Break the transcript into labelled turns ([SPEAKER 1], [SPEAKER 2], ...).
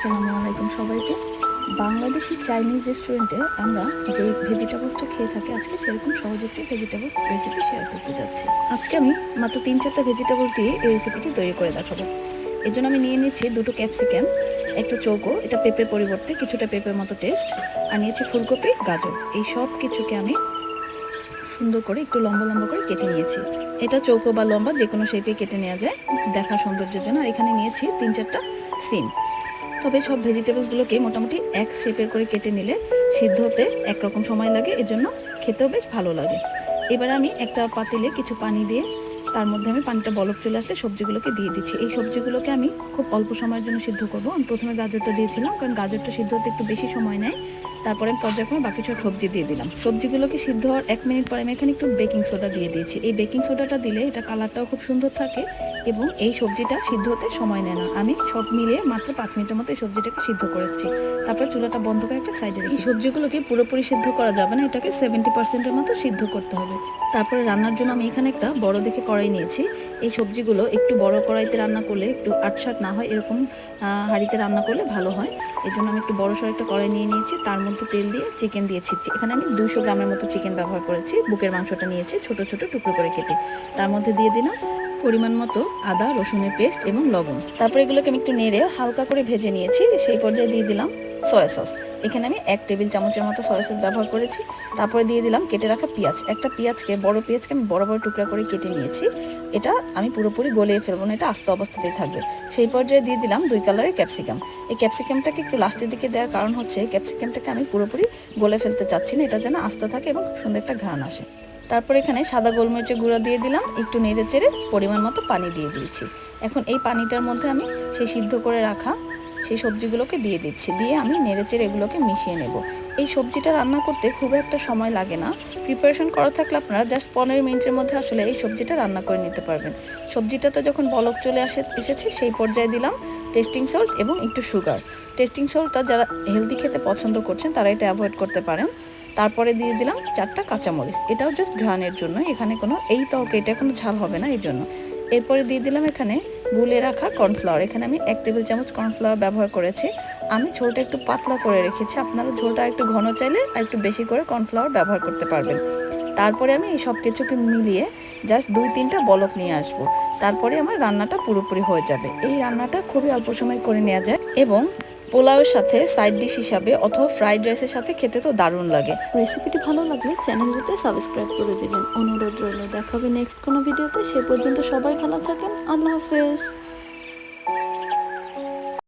[SPEAKER 1] আসসালামু আলাইকুম সবাইকে। বাংলাদেশি চাইনিজ রেস্টুরেন্টে আমরা যে ভেজিটেবলসটা খেয়ে থাকি আজকে সেরকম সহজ একটি ভেজিটেবলস রেসিপি শেয়ার করতে যাচ্ছি। আজকে আমি মাত্র তিন চারটা ভেজিটেবলস দিয়ে এই রেসিপিটি তৈরি করে দেখাবো। এর জন্য আমি নিয়ে নিয়েছি দুটো ক্যাপসিকাম একটা চৌকো, এটা পেঁপের পরিবর্তে কিছুটা পেঁপের মতো টেস্ট আর নিয়েছি ফুলকপি, গাজর। এই সব কিছুকে আমি সুন্দর করে একটু লম্বা লম্বা করে কেটে নিয়েছি। এটা চৌকো বা লম্বা যে কোনো শেপে কেটে নেওয়া যায় দেখার সৌন্দর্যের জন্য। আর এখানে নিয়েছি তিন চারটা সিম। তবে সব ভেজিটেবলসগুলোকে মোটামুটি এক শেপের করে কেটে নিলে সিদ্ধ হতে একরকম সময় লাগে, এজন্য খেতেও বেশ ভালো লাগে। এবার আমি একটা পাতিলে কিছু পানি দিয়ে তার মধ্যে আমি পানিটা বলক চলে আসলে সবজিগুলোকে দিয়ে দিচ্ছি। এই সবজিগুলোকে আমি খুব অল্প সময়ের জন্য সিদ্ধ করব। আমি প্রথমে গাজরটা দিয়েছিলাম, কারণ গাজরটা সিদ্ধ হতে একটু বেশি সময় নেয়। তারপরে আমি পর্যায়ক্রমে বাকি সব সবজি দিয়ে দিলাম। সবজিগুলোকে সিদ্ধ হওয়ার এক মিনিট পরে আমি এখানে একটু বেকিং সোডা দিয়ে দিয়েছি। এই বেকিং সোডাটা দিলে এটা কালারটাও খুব সুন্দর থাকে এবং এই সবজিটা সিদ্ধ হতে সময় নেয় না। আমি সব মিলিয়ে মাত্র পাঁচ মিনিটের মতো এই সবজিটাকে সিদ্ধ করেছি। তারপর চুলাটা বন্ধ করে একটা সাইডে রেখে সবজিগুলোকে পুরোপুরি সিদ্ধ করা যাবে না, এটাকে সেভেন্টি পার্সেন্টের মতো সিদ্ধ করতে হবে। তারপরে রান্নার জন্য আমি এখানে একটা বড় দেখে কড়াই নিয়েছি। এই সবজিগুলো একটু বড় কড়াইতে রান্না করলে, একটু আটসাট না হয়, এরকম হাঁড়িতে রান্না করলে ভালো হয়। এই জন্য আমি একটু বড় সড়ো একটা কড়াই নিয়ে নিয়েছি। তার মধ্যে তেল দিয়ে চিকেন দিয়েছি এখানে আমি দুশো গ্রামের মতো চিকেন ব্যবহার করেছি। বুকের মাংসটা নিয়েছি, ছোট ছোট টুকরো করে কেটে। তার মধ্যে দিয়ে দিলাম পরিমাণ মতো আদা, রসুনের পেস্ট এবং লবণ। তারপর এগুলোকে আমি একটু নেড়ে হালকা করে ভেজে নিয়েছি। সেই পর্যায়ে দিয়ে দিলাম সয়া সস। এখানে আমি এক টেবিল চামচের মতো সয়া সস ব্যবহার করেছি। তারপরে দিয়ে দিলাম কেটে রাখা পেঁয়াজ। একটা পেঁয়াজকে, বড় পেঁয়াজকে আমি বড় বড় টুকরা করে কেটে নিয়েছি। এটা আমি পুরোপুরি গলিয়ে ফেলব না, এটা আস্ত অবস্থাতেই থাকবে। সেই পর্যায়ে দিয়ে দিলাম দুই কালারের ক্যাপসিকাম। এই ক্যাপসিকামটাকে একটু লাস্টের দিকে দেওয়ার কারণ হচ্ছে, ক্যাপসিকামটাকে আমি পুরোপুরি গলে ফেলতে চাচ্ছি না, এটা যেন আস্ত থাকে এবং সুন্দর একটা ঘ্রাণ আসে। তারপর এখানে সাদা গোলমরিচের গুঁড়ো দিয়ে দিলাম, একটু নেড়ে চেড়ে পরিমাণ মতো পানি দিয়ে দিয়েছি। এখন এই পানিটার মধ্যে আমি সেই সিদ্ধ করে রাখা সেই সবজিগুলোকে দিয়ে দিচ্ছি, দিয়ে আমি নেড়ে চেড়ে এগুলোকে মিশিয়ে নেব। এই সবজিটা রান্না করতে খুব একটা সময় লাগে না। প্রিপারেশন করা থাকলে আপনারা জাস্ট পনেরো মিনিটের মধ্যে আসলে এই সবজিটা রান্না করে নিতে পারবেন। সবজিটাতে যখন বলক চলে আসে, এসেছে, সেই পর্যায়ে দিলাম টেস্টিং সল্ট এবং একটু সুগার টেস্টিং সল্টটা যারা হেলদি খেতে পছন্দ করছেন, তারা এটা অ্যাভয়েড করতে পারেন। তারপরে দিয়ে দিলাম চারটা কাঁচামরিচ। এটাও জাস্ট ঘ্রাণের জন্য, এখানে কোনো, এই তরকারিটা কোনো ঝাল হবে না, এই জন্য। এরপরে দিয়ে দিলাম এখানে গুলে রাখা কর্নফ্লাওয়ার এখানে আমি এক টেবিল চামচ কর্নফ্লাওয়ার ব্যবহার করেছি। আমি ঝোলটা একটু পাতলা করে রেখেছি। আপনারা ঝোলটা একটু ঘন চাইলে আর একটু বেশি করে কর্নফ্লাওয়ার ব্যবহার করতে পারবেন। তারপরে আমি এই সব কিছুকে মিলিয়ে জাস্ট দুই, তিনটা বলক নিয়ে আসব। তারপরে আমার রান্নাটা পুরোপুরি হয়ে যাবে। এই রান্নাটা খুবই অল্প সময় করে নেওয়া যায় এবং পোলাওয়ের সাথে সাইড ডিশ হিসাবে অথবা ফ্রাইড রাইসের সাথে খেতে তো দারুণ লাগে। রেসিপিটি ভালো লাগলে চ্যানেলটিতে সাবস্ক্রাইব করে দেবেন। অনুরোধ রইল, দেখাবে নেক্সট কোনো ভিডিওতে সে পর্যন্ত সবাই ভালো থাকেন। আল্লাহ হাফেজ।